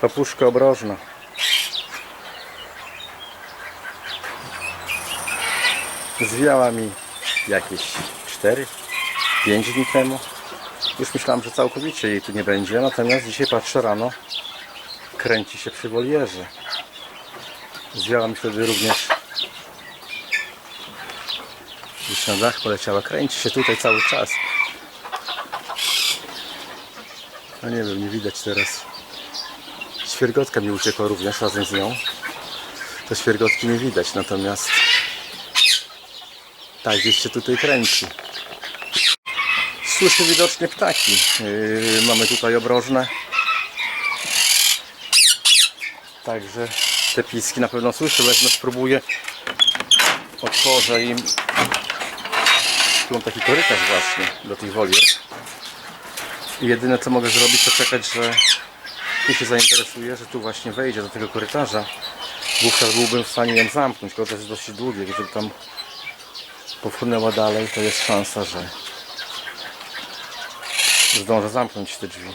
Papuszka obrożna. Zwiała mi jakieś 4, 5 dni temu. Już myślałem, że całkowicie jej tu nie będzie, natomiast dzisiaj patrzę rano, kręci się przy wolierze. Zwiała mi wtedy również już na dach poleciała, kręci się tutaj cały czas. No nie wiem, nie widać teraz. Świergotka mi uciekła również razem z nią. To świergotki nie widać, natomiast tak gdzieś się tutaj kręci. Słyszę widocznie ptaki. Yy, mamy tutaj obrożne. Także te piski na pewno słyszę. Wezmę, spróbuję. Otworzę im. Mam taki korytarz właśnie do tych wolier. I jedyne co mogę zrobić to czekać, że tu się zainteresuje, że tu właśnie wejdzie do tego korytarza. Wówczas byłbym w stanie ją zamknąć. Korytarz jest dosyć długi. Jeżeli tam popłynęła dalej, to jest szansa, że zdążę zamknąć te drzwi.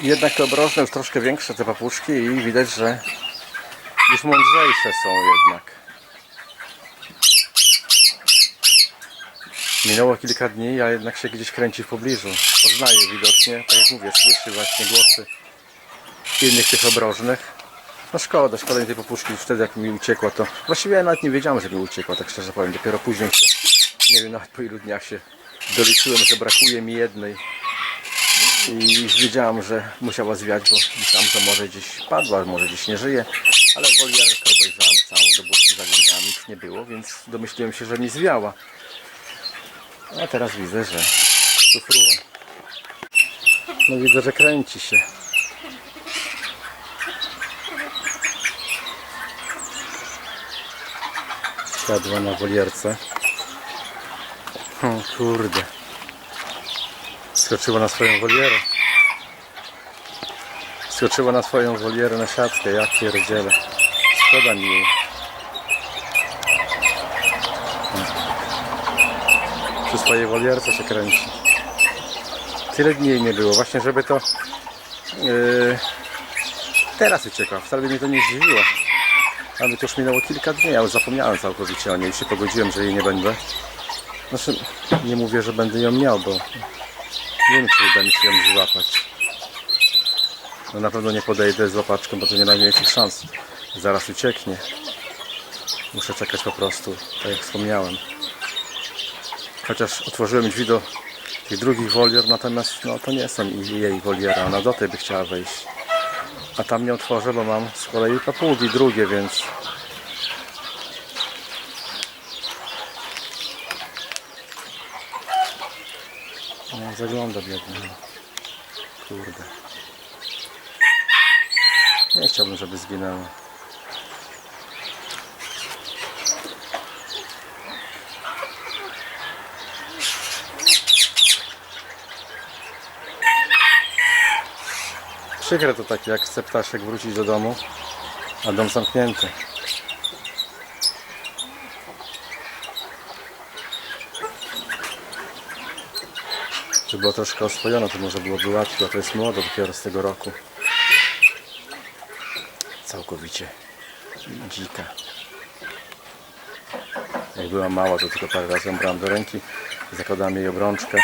Jednak te obrożne już troszkę większe te papuszki i widać, że już mądrzejsze są jednak. Minęło kilka dni, a jednak się gdzieś kręci w pobliżu. Poznaje widocznie, tak jak mówię, słyszy właśnie głosy innych tych obrożnych. No szkoda, szkoda mi tej popuszki wtedy jak mi uciekła to... Właściwie ja nawet nie wiedziałem, że mi uciekła, tak szczerze powiem. Dopiero później się, nie wiem nawet po ilu dniach się doliczyłem, że brakuje mi jednej. I już wiedziałem, że musiała zwiać, bo myślałem, że może gdzieś padła, może gdzieś nie żyje. Ale wolierkę obejrzałem całą, do budki zaglądałem, nic nie było, więc domyśliłem się, że mi zwiała. A teraz widzę, że tu fruwa. No widzę, że kręci się. Siadła na wolierce. O kurde. Skoczyła na swoją wolierę. Skoczyła na swoją wolierę na siatkę. Ja pierdzielę. Szkoda mi jej. Przy swojej wolierce się kręci. Tyle dni jej nie było. Właśnie żeby to yy, teraz uciekła. Wcale mnie to nie zdziwiło. Ale to już minęło kilka dni, ja już zapomniałem całkowicie o niej. Się pogodziłem, że jej nie będę. Znaczy, nie mówię, że będę ją miał, bo nie wiem, czy uda mi się ją złapać. No na pewno nie podejdę z łapaczką, bo to nie najmniejszych szans. Zaraz ucieknie. Muszę czekać po prostu, tak jak wspomniałem. Chociaż otworzyłem drzwi do tych drugich wolier, natomiast no, to nie są jej woliera. Ona do tej by chciała wejść. A tam nie otworzę, bo mam z kolei papugi drugie, więc no, zagląda biedny. Kurde. Nie chciałbym, żeby zginęło. Przykre to takie, jak chce ptaszek wrócić do domu, a dom zamknięty. Żeby było troszkę oswojone, to może byłoby łatwiej, a to jest młodo dopiero z tego roku. Całkowicie dzika. Jak była mała, to tylko parę razy ją brałem do ręki, zakładałem jej obrączkę.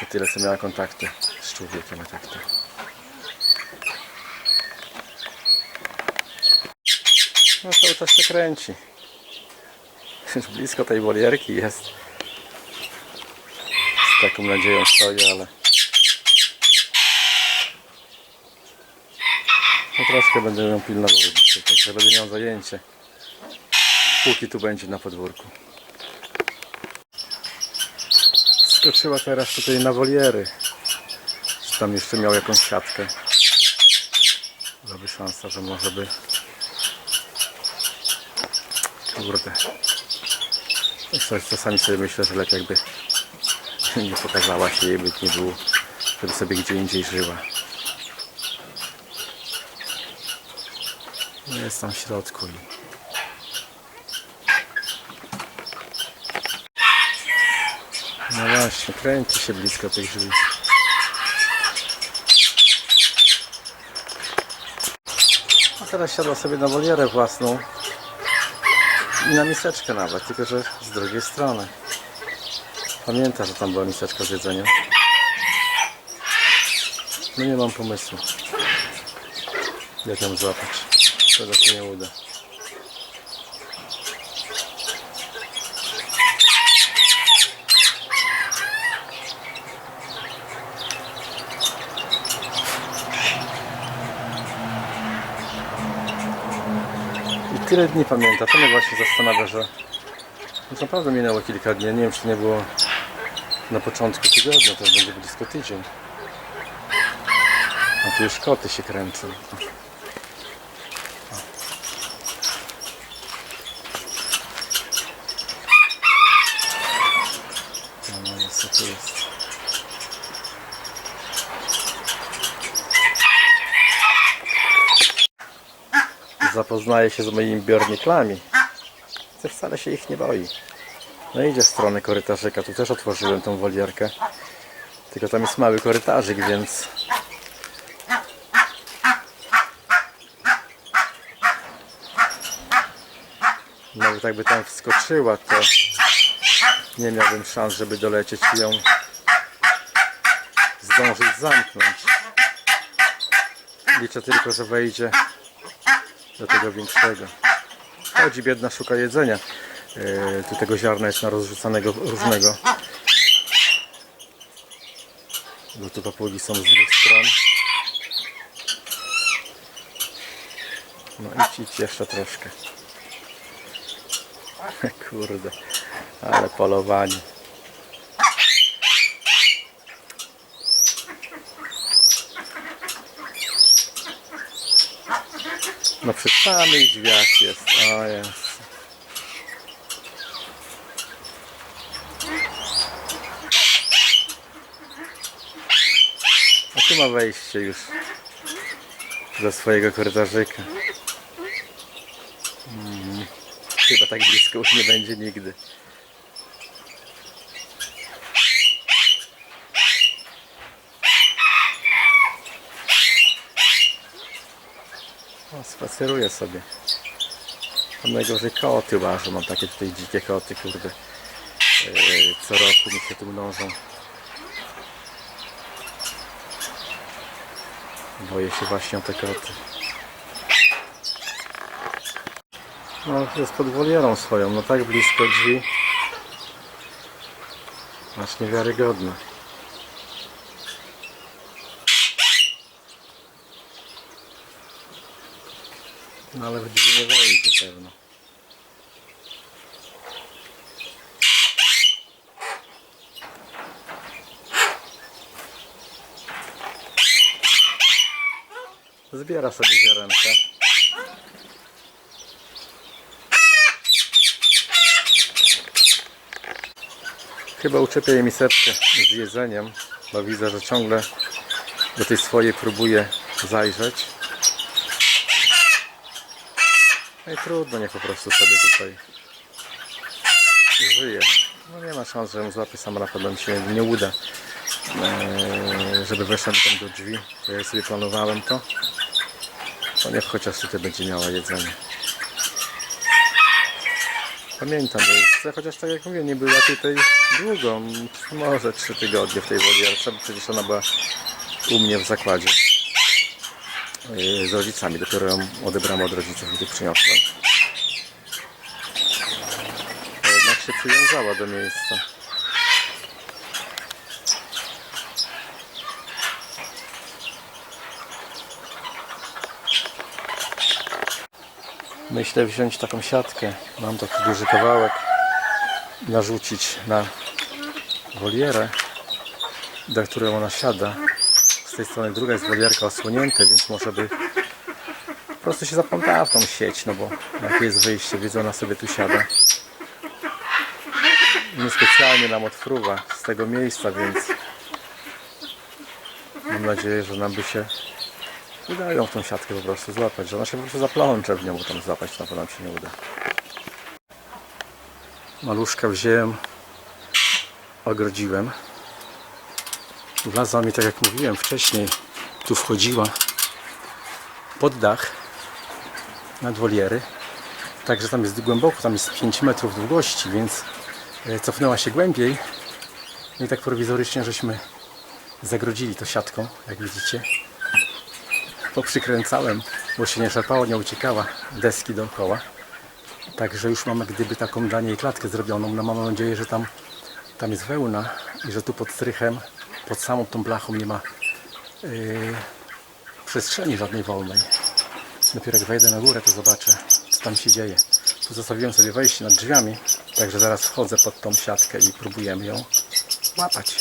To tyle, co miała kontakty z człowiekiem, a tak to. No cały czas się kręci. Już blisko tej wolierki jest. Z taką nadzieją stoję, ale... No troszkę będę ją pilnował także będę miał zajęcie. Póki tu będzie na podwórku. Skoczyła teraz tutaj na woliery. Czy tam jeszcze miał jakąś siatkę. Byłaby szansa, że może by Kurde. Czasami sobie myślę, że lepiej jakby nie pokazała się jej, by nie było, żeby sobie gdzie indziej żyła. Jest tam w środku i... No właśnie, kręci się blisko tych drzwi. A teraz siadła sobie na wolierę własną i na miseczkę nawet, tylko że z drugiej strony. Pamięta, że tam była miseczka z jedzeniem. No nie mam pomysłu. Jak ją złapać? Tego się nie uda. Tyle dni pamięta. To mnie właśnie zastanawia, że już naprawdę minęło kilka dni. Nie wiem, czy nie było na początku tygodnia, to będzie blisko tydzień. A tu już koty się kręcą. No, no jest, co tu jest. Zapoznaje się z moimi biornikami. To wcale się ich nie boi. No idzie w stronę korytarzyka. Tu też otworzyłem tą wolierkę. Tylko tam jest mały korytarzyk, więc Nawet jakby tam wskoczyła, to nie miałbym szans, żeby dolecieć i ją zdążyć zamknąć. Liczę tylko, że wejdzie do tego większego. Chodzi biedna, szuka jedzenia. Yy, tu tego ziarna jest na rozrzucanego różnego. Bo tu papugi są z dwóch stron. No idź, idź jeszcze troszkę. Kurde, ale polowanie. No przy samych drzwiach jest. O jest. A tu ma wejście już do swojego korytarzyka. Chyba tak blisko już nie będzie nigdy. O, spaceruję sobie. Tam najgorzej koty łażą. Mam takie tutaj dzikie koty, kurde. Yy, co roku mi się tu mnożą. Boję się właśnie o te koty. No jest pod wolierą swoją, no tak blisko drzwi. Aż niewiarygodne. No ale w drzwi nie wejdzie pewno. Zbiera sobie ziarenka. Chyba uczepię jej miseczkę z jedzeniem, bo widzę, że ciągle do tej swojej próbuje zajrzeć. No i trudno, niech po prostu sobie tutaj żyje. No nie ma szans, że ją złapie sama na pewno mi się nie uda, eee, żeby weszła tam do drzwi. Ja sobie planowałem to. No niech chociaż tutaj będzie miała jedzenie. Pamiętam miejsce, chociaż tak jak mówię, nie była tutaj długo, może trzy tygodnie w tej wolierce, bo przecież ona była u mnie w zakładzie z rodzicami, dopiero ją odebrałem od rodziców tu przyniosłem. A jednak się przywiązała do miejsca. Myślę wziąć taką siatkę. Mam taki duży kawałek. Narzucić na wolierę, do której ona siada. Tej strony druga jest wolierka osłonięta, więc może by po prostu się zaplątała w tą sieć, no bo jak jest wyjście, widzę, ona sobie tu siada. Niespecjalnie nam odfruwa z tego miejsca, więc mam nadzieję, że nam by się udają w tą siatkę po prostu złapać, że ona się po prostu zaplącze w nią, bo tam złapać na pewno nam się nie uda. Maluszka wziąłem, ogrodziłem. Wlazła mi, tak jak mówiłem wcześniej, tu wchodziła pod dach nad woliery. Także tam jest głęboko, tam jest 5 metrów długości, więc e, cofnęła się głębiej. No i tak prowizorycznie żeśmy zagrodzili to siatką, jak widzicie. Poprzykręcałem, bo się nie szarpało, nie uciekała deski dookoła. Także już mamy gdyby taką dla niej klatkę zrobioną. No mam nadzieję, że tam, tam jest wełna i że tu pod strychem, pod samą tą blachą nie ma yy, przestrzeni żadnej wolnej. Dopiero jak wejdę na górę, to zobaczę, co tam się dzieje. Tu zostawiłem sobie wejście nad drzwiami, także zaraz wchodzę pod tą siatkę i próbujemy ją łapać.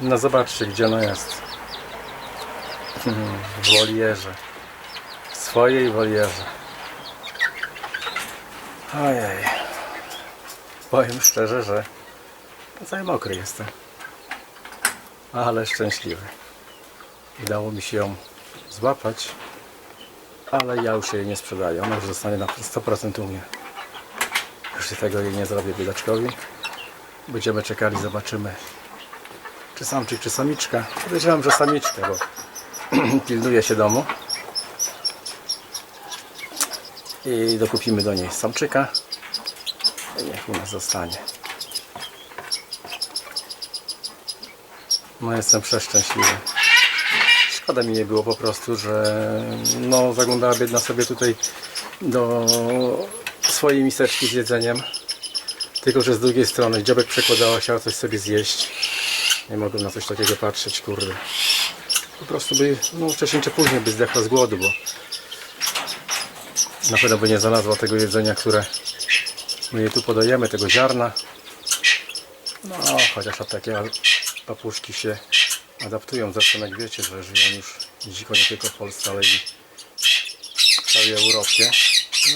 No zobaczcie, gdzie ona jest. W wolierze. W swojej wolierze. Ojej. Powiem szczerze, że cały mokry jestem. Ale szczęśliwy. Udało mi się ją złapać, ale ja już jej nie sprzedaję. Ona już zostanie na 100% u mnie. Już tego jej nie zrobię biedaczkowi. Będziemy czekali, zobaczymy czy samczyk, czy samiczka. Podejrzewam, że samiczkę, bo pilnuje się domu. I dokupimy do niej samczyka. I niech u nas zostanie. No jestem przeszczęśliwy. Szkoda mi nie było po prostu, że no zaglądała biedna sobie tutaj do swojej miseczki z jedzeniem. Tylko, że z drugiej strony dziobek przekładała, chciała coś sobie zjeść. Nie mogłem na coś takiego patrzeć, kurde. Po prostu by, no wcześniej czy później by zdechła z głodu, bo na pewno by nie znalazła tego jedzenia, które my jej tu podajemy, tego ziarna. No, chociaż od takie papuszki się adaptują. Zresztą jak wiecie, że żyją już dziko nie tylko w Polsce, ale i w całej Europie.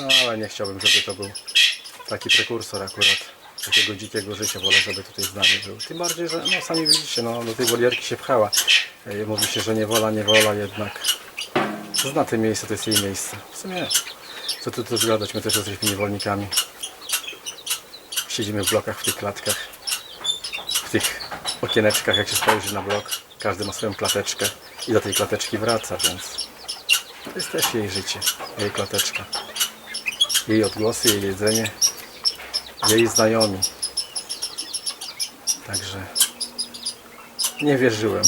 No, ale nie chciałbym, żeby to był taki prekursor akurat takiego dzikiego życia. Wolę, żeby tutaj z nami był. Tym bardziej, że no, sami widzicie, no, do tej wolierki się pchała. E, Mówi się, że niewola, niewola jednak. Zna te miejsce, to jest jej miejsce. W sumie, co tu też gadać, my też jesteśmy niewolnikami. Siedzimy w blokach, w tych klatkach, w tych okieneczkach, jak się spojrzy na blok. Każdy ma swoją klateczkę i do tej klateczki wraca, więc to jest też jej życie, jej klateczka. Jej odgłosy, jej jedzenie, jej znajomi. Także nie wierzyłem,